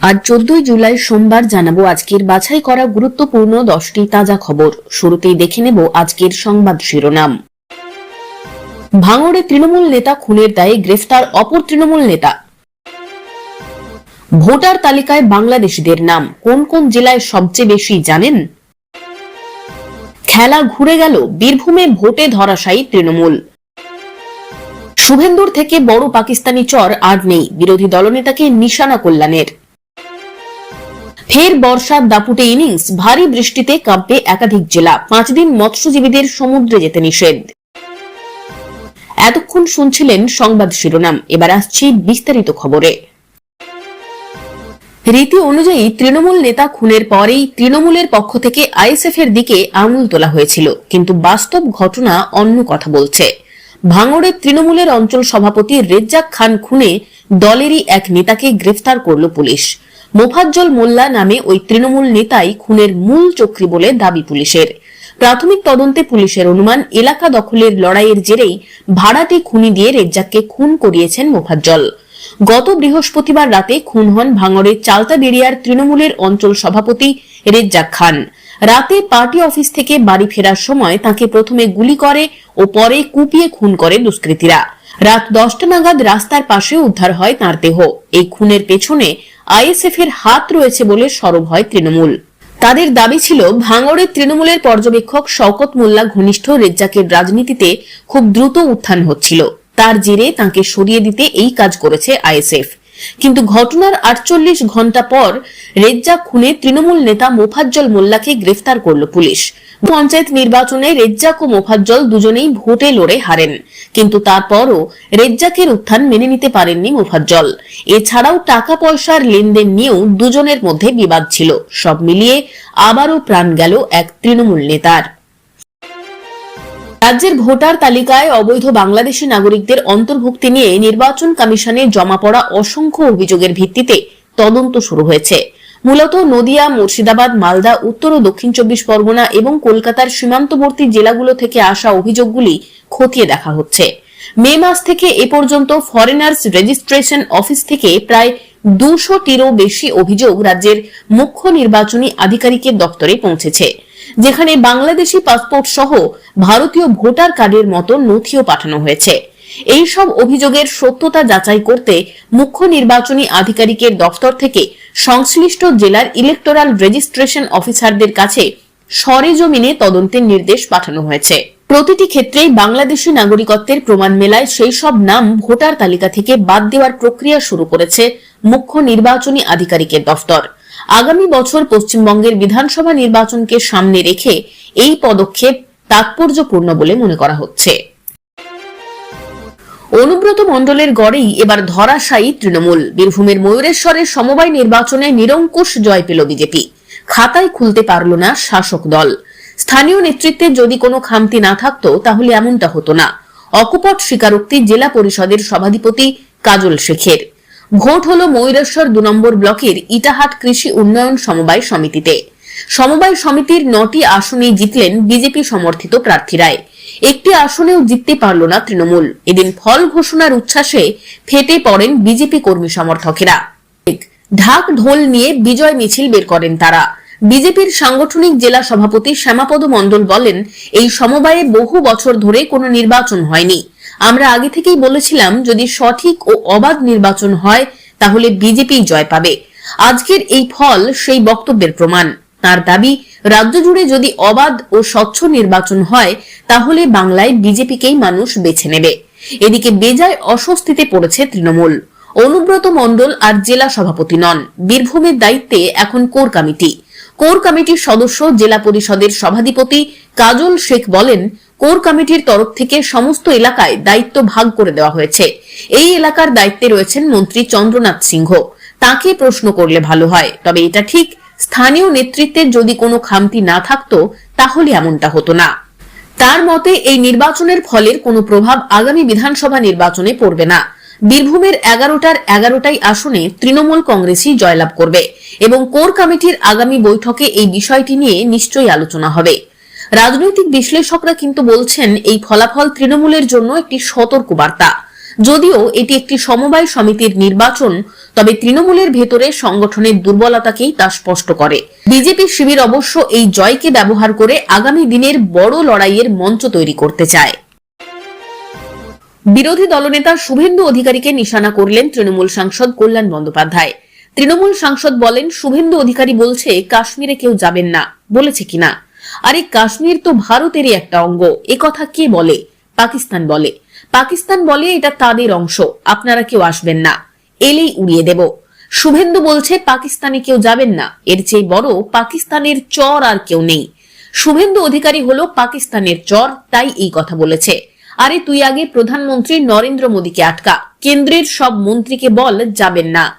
আজ চোদ্দই জুলাই সোমবার জানাব আজকের বাছাই করা গুরুত্বপূর্ণ দশটি তাজা খবর। শুরুতেই দেখে নেব আজকের সংবাদ শিরোনাম। ভাঙড়ে তৃণমূল নেতা খুনের দায়ে গ্রেফতার অপর তৃণমূল নেতা। ভোটার তালিকায় বাংলাদেশিদের নাম। কোন কোন জেলায় সবচেয়ে বেশি জানেন? খেলা ঘুরে গেল। বীরভূমে ভোটে ধরাশায়ী তৃণমূল। শুভেন্দুর থেকে বড় পাকিস্তানি চর আর নেই। বিরোধী দলনেতাকে নিশানা কল্যাণের। ফের বর্ষার দাপুটে ইনিংস ভারী বৃষ্টিতে কাঁপবে একাধিক জেলা। পাঁচ দিন মৎস্যজীবীদের সমুদ্রে যেতে নিষেধ। এতক্ষণ শুনছিলেন সংবাদ শিরোনাম, এবার আসছি বিস্তারিত খবরে। রীতি অনুযায়ী তৃণমূল নেতা খুনের পরেই তৃণমূলের পক্ষ থেকে আইএসএফ এর দিকে আঙুল তোলা হয়েছিল, কিন্তু বাস্তব ঘটনা অন্য কথা বলছে। ভাঙড়ের তৃণমূলের অঞ্চল সভাপতি রেজ্জাক খান খুনে দলেরই এক নেতাকে গ্রেফতার করল পুলিশ। মোফাজ্জল মোল্লা নামে ওই তৃণমূল নেতাই খুনের মূল চক্রী বলে দাবি পুলিশের। প্রাথমিক তদন্তে পুলিশের অনুমান, এলাকা দখলের লড়াইয়ের জেরেই ভাড়াটি খুনি দিয়ে রেজ্জাককে খুন করিয়েছেন মোফাজ্জল। গত বৃহস্পতিবার রাতে খুন হন ভাঙড়ের চালতাবেড়িয়ার তৃণমূলের অঞ্চল সভাপতি রেজ্জাক খান। রাতে পার্টি অফিস থেকে বাড়ি ফেরার সময় তাকে প্রথমে গুলি করে ও পরে কুপিয়ে খুন করে দুষ্কৃতীরা। রাত দশটা নাগাদ রাস্তার পাশে উদ্ধার হয় তাঁর দেহ। এই খুনের পেছনে আইএসএফ এর হাত রয়েছে বলে সরব হয় তৃণমূল। তাদের দাবি ছিল ভাঙড়ের তৃণমূলের পর্যবেক্ষক শওকত মোল্লা ঘনিষ্ঠ রেজ্জাকের রাজনীতিতে খুব দ্রুত উত্থান হচ্ছিল। তার জেরে তাকে সরিয়ে দিতে এই কাজ করেছে আইএসএফ। কিন্তু ঘটনার আটচল্লিশ ঘণ্টা পর রেজ্জাক খুনে তৃণমূল নেতা মোফাজ্জল মোল্লাকে গ্রেফতার করল পুলিশ। পঞ্চায়েত নির্বাচনে রেজ্জাক ও মোফাজ্জল দুজনেই ভোটে লড়ে হারেন। কিন্তু তারপরও রেজ্জাকের উত্থান মেনে নিতে পারেননি মোফাজ্জল। এছাড়াও টাকা পয়সার লেনদেন নিয়েও দুজনের মধ্যে বিবাদ ছিল। সব মিলিয়ে আবারও প্রাণ গেল এক তৃণমূল নেতার। রাজ্যের ভোটার তালিকায় অবৈধ বাংলাদেশি নাগরিকদের অন্তর্ভুক্তি নিয়ে নির্বাচন কমিশনে জমা পড়া অসংখ্য অভিযোগের ভিত্তিতে তদন্ত শুরু হয়েছে। মূলত নদিয়া, মুর্শিদাবাদ, মালদা, উত্তর ও দক্ষিণ চব্বিশ পরগনা এবং কলকাতার সীমান্তবর্তী জেলাগুলো থেকে আসা অভিযোগগুলি খতিয়ে দেখা হচ্ছে। মে মাস থেকে এ পর্যন্ত ফরেনার্স রেজিস্ট্রেশন অফিস থেকে প্রায় দুশোটিরও বেশি অভিযোগ রাজ্যের মুখ্য নির্বাচনী আধিকারিকের দপ্তরে পৌঁছেছে, যেখানে বাংলাদেশি পাসপোর্ট সহ ভারতীয় ভোটার কার্ডের মতো নথিও পাঠানো হয়েছে। এই সব অভিযোগের সত্যতা যাচাই করতে মুখ্য নির্বাচনী আধিকারিকের দফতর থেকে সংশ্লিষ্ট জেলার ইলেকটোরাল রেজিস্ট্রেশন অফিসারদের কাছে সরেজমিনে তদন্তের নির্দেশ পাঠানো হয়েছে। প্রতিটি ক্ষেত্রেই বাংলাদেশি নাগরিকত্বের প্রমাণ মেলায় সেই সব নাম ভোটার তালিকা থেকে বাদ দেওয়ার প্রক্রিয়া শুরু করেছে মুখ্য নির্বাচনী আধিকারিকের দফতর। আগামী বছর পশ্চিমবঙ্গের বিধানসভা নির্বাচনকে সামনে রেখে এই পদক্ষেপ তাৎপর্যপূর্ণ বলে মনে করা হচ্ছে। অনুব্রত মণ্ডলের গড়েই এবার ধরাশায়ী তৃণমূল। বীরভূমের ময়ূরেশ্বরের সমবায় নির্বাচনে নিরঙ্কুশ জয় পেল বিজেপি। খাতায় খুলতে পারল না শাসক দল। স্থানীয় নেতৃত্বে যদি কোনো খামতি না থাকতো, তাহলে এমনটা হতো না। অকপট স্বীকারোক্তি জেলা পরিষদের সভাধিপতি কাজল শেখের। ভোট হল ময়ূরেশ্বর দু নম্বর ব্লকের ইটাহাট কৃষি উন্নয়ন সমবায় সমিতিতে। সমবায় সমিতির নটি আসনে জিতলেন বিজেপি সমর্থিত প্রার্থীরাই। একটি আসনেও জিততে পারল না তৃণমূল। এদিন ফল ঘোষণার উচ্ছ্বাসে ফেটে পড়েন বিজেপি কর্মী সমর্থকেরা। ঢাক ঢোল নিয়ে বিজয় মিছিল বের করেন তারা। বিজেপির সাংগঠনিক জেলা সভাপতি শ্যামাপদ মণ্ডল বলেন, এই সমবায়ে বহু বছর ধরে কোনো নির্বাচন হয়নি। আমরা আগে থেকেই বলেছিলাম, যদি সঠিক ও অবাধ নির্বাচন হয়, তাহলে বিজেপি জয় পাবে। আজকের এই ফল সেই বক্তব্যের প্রমাণ। তার দাবি, রাজ্য জুড়ে যদি অবাধ ও স্বচ্ছ নির্বাচন হয়, তাহলে বাংলায় বিজেপিকেই মানুষ বেছে নেবে। এদিকে বেজায় অস্বস্তিতে পড়েছে তৃণমূল। অনুব্রত মণ্ডল আর জেলা সভাপতি নন। বীরভূমের দায়িত্বে এখন কোর কমিটি। কোর কমিটির সদস্য জেলা পরিষদের সভাধিপতি কাজল শেখ বলেন কোর কমিটির তরফ থেকে সমস্ত এলাকায় দায়িত্ব ভাগ করে দেওয়া হয়েছে। এই এলাকার দায়িত্বে রয়েছেন মন্ত্রী চন্দ্রনাথ সিংহ। তাকে প্রশ্ন করলে ভালো হয়, তবে এটা ঠিক, স্থানীয় নেতৃত্বের যদি কোনো খামতি না থাকতো, তাহলে এমনটা হতো না। তার মতে, এই নির্বাচনের ফলের কোনো প্রভাব আগামী বিধানসভা নির্বাচনে পড়বে না। বীরভূমের এগারোটার এগারোটাই আসনে তৃণমূল কংগ্রেসই জয়লাভ করবে এবং কোর কমিটির আগামী বৈঠকে এই বিষয়টি নিয়ে নিশ্চয়ই আলোচনা হবে। রাজনৈতিক বিশ্লেষকরা কিন্তু বলছেন, এই ফলাফল তৃণমূলের জন্য একটি সতর্ক বার্তা যদিও এটি একটি সমবায় সমিতির নির্বাচন, তবে তৃণমূলের ভেতরে সংগঠনের দুর্বলতাকেই তা স্পষ্ট করে। বিজেপি শিবির অবশ্য এই জয়কে ব্যবহার করে আগামী দিনের বড় লড়াইয়ের মঞ্চ তৈরি করতে চায়। বিরোধী দলনেতা শুভেন্দু অধিকারীকে নিশানা করলেন তৃণমূল সাংসদ কল্যাণ বন্দ্যোপাধ্যায়। তৃণমূল সাংসদ বলেন, শুভেন্দু অধিকারী বলছে, কাশ্মীরে কেউ যাবেন না। বলেছে কিনা। আরে কাশ্মীর তো ভারতেরই একটা অঙ্গ। এ কথা কে বলে? পাকিস্তান বলে। পাকিস্তান বলে এটা তাদের অংশ। আপনারা কেউ আসবেন না। এলেই উড়িয়ে দেব। শুভেন্দু বলছে, পাকিস্তানে কেউ যাবেন না। এর চেয়ে বড় পাকিস্তানের চর আর কেউ নেই। শুভেন্দু অধিকারী হলো পাকিস্তানের চর, তাই এই কথা বলেছে। আরে তুই আগে প্রধানমন্ত্রী নরেন্দ্র মোদীকে আটকা। কেন্দ্রের সব মন্ত্রীকে বল, যাবেন না।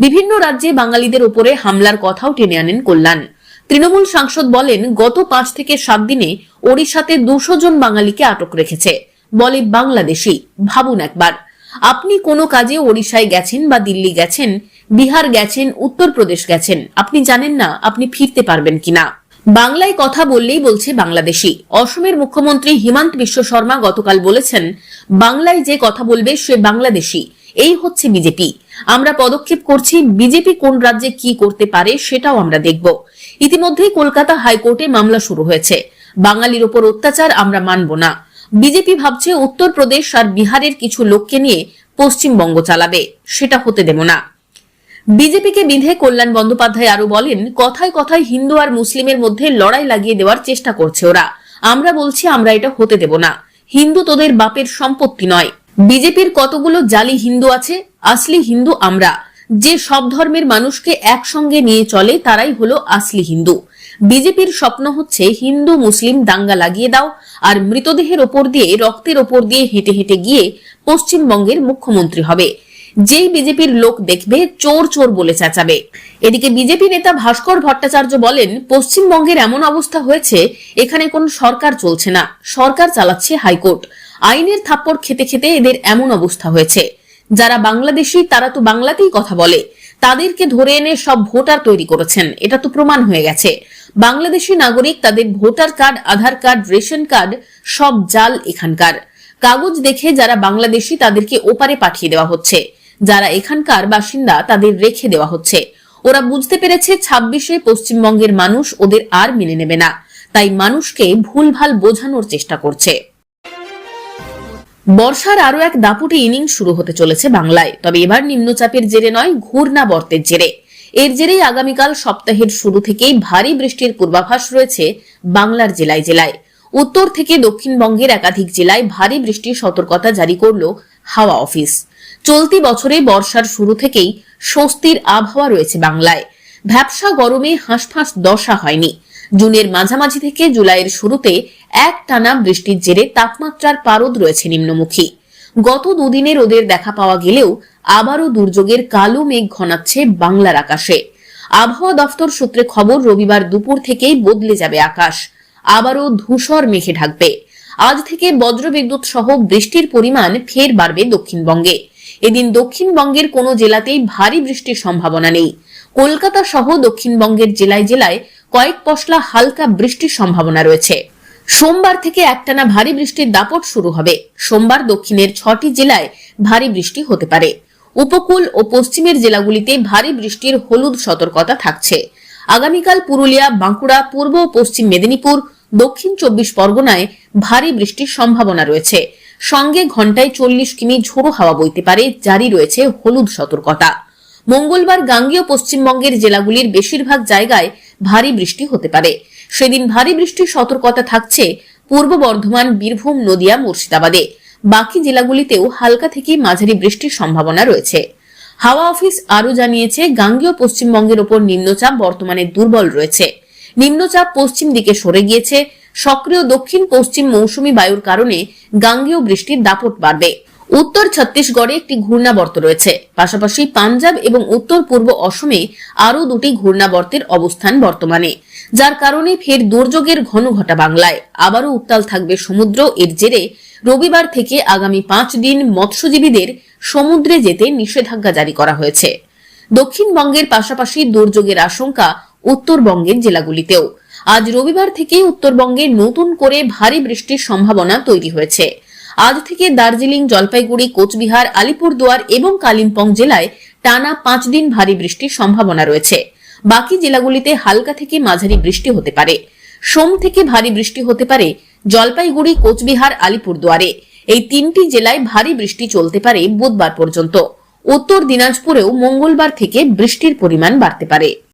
বিভিন্ন রাজ্যে বাঙালিদের উপরে হামলার কথাও টেনে আনেন কল্যাণ। তৃণমূল সাংসদ বলেন, গত পাঁচ থেকে সাত দিনে ওড়িশাতে দুশো জন বাঙালিকে আটক রেখেছে। বলে বাংলাদেশি, ভাবুন একবার। আপনি কোনো কাজে ওড়িশায় গেছেন বা দিল্লি গেছেন, বিহার গেছেন, উত্তরপ্রদেশ গেছেন, আপনি জানেন না আপনি ফিরতে পারবেন কিনা। বাংলায় কথা বললেই বলছে বাংলাদেশি। অসমের মুখ্যমন্ত্রী হিমন্ত বিশ্ব শর্মা গতকাল বলেছেন, বাংলায় যে কথা বলবে সে বাংলাদেশি, এই হচ্ছে বিজেপি। আমরা পদক্ষেপ করছি, বিজেপি কোন রাজ্যে কি করতে পারে সেটাও আমরা দেখব। ইতিমধ্যেই কলকাতা হাইকোর্টে মামলা শুরু হয়েছে। বাঙালির ওপর অত্যাচার আমরা মানব না। বিজেপি ভাবছে উত্তরপ্রদেশ আর বিহারের কিছু লোককে নিয়ে পশ্চিমবঙ্গ চালাবে। সেটা হতে দেব না। বিজেপিকে বিধে কল্যাণ বন্দ্যোপাধ্যায় আরও বলেন, কথায় কথায় হিন্দু আর মুসলিমের মধ্যে লড়াই লাগিয়ে দেওয়ার চেষ্টা করছে ওরা। আমরা বলছি, আমরা এটা হতে দেব না। হিন্দু তোদের বাপের সম্পত্তি নয়। বিজেপির কতগুলো জালি হিন্দু আছে, আসলি হিন্দু আমরা। যে সব ধর্মের মানুষকে একসঙ্গে নিয়ে চলে, তারাই হলো আসলি হিন্দু। বিজেপির স্বপ্ন হচ্ছে, হিন্দু, মুসলিম দাঙ্গা লাগিয়ে দাও, আর মৃতদেহের ওপর দিয়ে, রক্তের ওপর দিয়ে হেঁটে হেঁটে গিয়ে পশ্চিমবঙ্গের মুখ্যমন্ত্রী হবে। যেই বিজেপির লোক দেখবে, চোর চোর বলে চেঁচাবে। এদিকে বিজেপি নেতা ভাস্কর ভট্টাচার্য বলেন, পশ্চিমবঙ্গের এমন অবস্থা হয়েছে, এখানে কোন সরকার চলছে না। সরকার চালাচ্ছে হাইকোর্ট। আইনের থাপ্পড় খেতে খেতে এদের এমন অবস্থা হয়েছে। যারা বাংলাদেশি, তারা তো বাংলাতেই কথা বলে। তাদেরকে ধরে এনে সব ভোটার তৈরি করেছেন। এটা তো প্রমাণ হয়ে গেছে। বাংলাদেশি নাগরিক তাদের voter card, Aadhaar card, ration card, সব জাল এখানকার। কাগজ দেখে যারা বাংলাদেশি, তাদেরকে ওপারে পাঠিয়ে দেওয়া হচ্ছে। যারা এখানকার বাসিন্দা, তাদের রেখে দেওয়া হচ্ছে। ওরা বুঝতে পেরেছে ছাব্বিশে পশ্চিমবঙ্গের মানুষ ওদের আর মেনে নেবে না। তাই মানুষকে ভুলভাল বোঝানোর চেষ্টা করছে। বর্ষার আরও এক দাপুটে ইনিংস শুরু হতে চলেছে বাংলায়। তবে এবার নিম্নচাপের জেরে নয় ঘূর্ণাবর্তের জেরে। এর জেরেই আগামীকাল সপ্তাহের শুরু থেকেই ভারী বৃষ্টির পূর্বাভাস রয়েছে বাংলার জেলায় জেলায়। উত্তর থেকে দক্ষিণবঙ্গের একাধিক জেলায় ভারী বৃষ্টির সতর্কতা জারি করল হাওয়া অফিস। চলতি বছরে বর্ষার শুরু থেকেই স্বস্তির আবহাওয়া রয়েছে বাংলায়। ভ্যাবসা গরমে হাঁসফাঁস দশা হয়নি। জুনের মাঝামাঝি থেকে জুলাইয়ের শুরুতে এক টানা বৃষ্টির জেরে তাপমাত্রার পারদ রয়েছে নিম্নমুখী। গত দুদিনে রোদের দেখা পাওয়া গেলেও আবারও দুর্যোগের কালো মেঘ ঘনাচ্ছে বাংলার আকাশে। আবহাওয়া দফতর সূত্রে খবর, রবিবার দুপুর থেকেই বদলে যাবে আকাশ। আবারও ধূসর মেঘে ঢাকবে। আজ থেকে বজ্রবিদ্যুৎ সহ বৃষ্টির পরিমাণ ফের বাড়বে দক্ষিণবঙ্গে। এদিন দক্ষিণবঙ্গের কোনো জেলাতেই ভারী বৃষ্টির সম্ভাবনা নেই। কলকাতা সহ দক্ষিণবঙ্গের জেলায় জেলায় কয়েক পশলা হালকা বৃষ্টির সম্ভাবনা রয়েছে। সোমবার থেকে একটানা ভারী বৃষ্টির দাপট শুরু হবে। সোমবার দক্ষিণের ছটি জেলায় ভারী বৃষ্টি হতে পারে। উপকূল ও পশ্চিমের জেলাগুলিতে ভারী বৃষ্টির হলুদ সতর্কতা থাকছে। আগামীকাল পুরুলিয়া, বাঁকুড়া, পূর্ব ও পশ্চিম মেদিনীপুর, দক্ষিণ চব্বিশ পরগনায় ভারী বৃষ্টির সম্ভাবনা রয়েছে। সঙ্গে ঘন্টায় চল্লিশ কিমি ঝোড়ো হাওয়া বইতে পারে, জারি রয়েছে হলুদ সতর্কতা। মঙ্গলবার গাঙ্গেয় পশ্চিমবঙ্গের জেলাগুলির বেশিরভাগ জায়গায় ভারী বৃষ্টি হতে পারে। সেদিন ভারী বৃষ্টির সতর্কতা থাকছে পূর্ব বর্ধমান, বীরভূম, নদিয়া, মুর্শিদাবাদে। বাকি জেলাগুলিতেও হালকা থেকে মাঝারি বৃষ্টির সম্ভাবনা রয়েছে। হাওয়া অফিস আরও জানিয়েছে, গাঙ্গেয় পশ্চিমবঙ্গের ওপর নিম্নচাপ বর্তমানে দুর্বল রয়েছে। নিম্নচাপ পশ্চিম দিকে সরে গিয়েছে। সক্রিয় দক্ষিণ পশ্চিম মৌসুমী বায়ুর কারণে গাঙ্গেয় বৃষ্টির দাপট বাড়বে। উত্তর ছত্তিশগড়ে একটি ঘূর্ণাবর্ত রয়েছে। পাশাপাশি পাঞ্জাব এবং উত্তর পূর্ব অসমে আরও দুটি ঘূর্ণাবর্তের অবস্থান বর্তমানে। যার কারণে ফের দুর্যোগের ঘন ঘটা বাংলায়। আবারও উত্তাল থাকবে সমুদ্র। এর জেরে রবিবার থেকে আগামী পাঁচ দিন মৎস্যজীবীদের সমুদ্রে যেতে নিষেধাজ্ঞা জারি করা হয়েছে। দক্ষিণবঙ্গের পাশাপাশি দুর্যোগের আশঙ্কা উত্তরবঙ্গের জেলাগুলিতেও। আজ রবিবার থেকে উত্তরবঙ্গে নতুন করে ভারী বৃষ্টির সম্ভাবনা তৈরি হয়েছে। আজ থেকে দার্জিলিং, জলপাইগুড়ি, কোচবিহার, আলিপুরদুয়ার এবং কালিম্পং জেলায় টানা পাঁচ দিন ভারী বৃষ্টির সম্ভাবনা রয়েছে। বাকি জেলাগুলিতে হালকা থেকে মাঝারি বৃষ্টি হতে পারে। সোম থেকে ভারী বৃষ্টি হতে পারে জলপাইগুড়ি, কোচবিহার, আলিপুরদুয়ারে। এই তিনটি জেলায় ভারী বৃষ্টি চলতে পারে বুধবার পর্যন্ত। উত্তর দিনাজপুরেও মঙ্গলবার থেকে বৃষ্টির পরিমাণ বাড়তে পারে।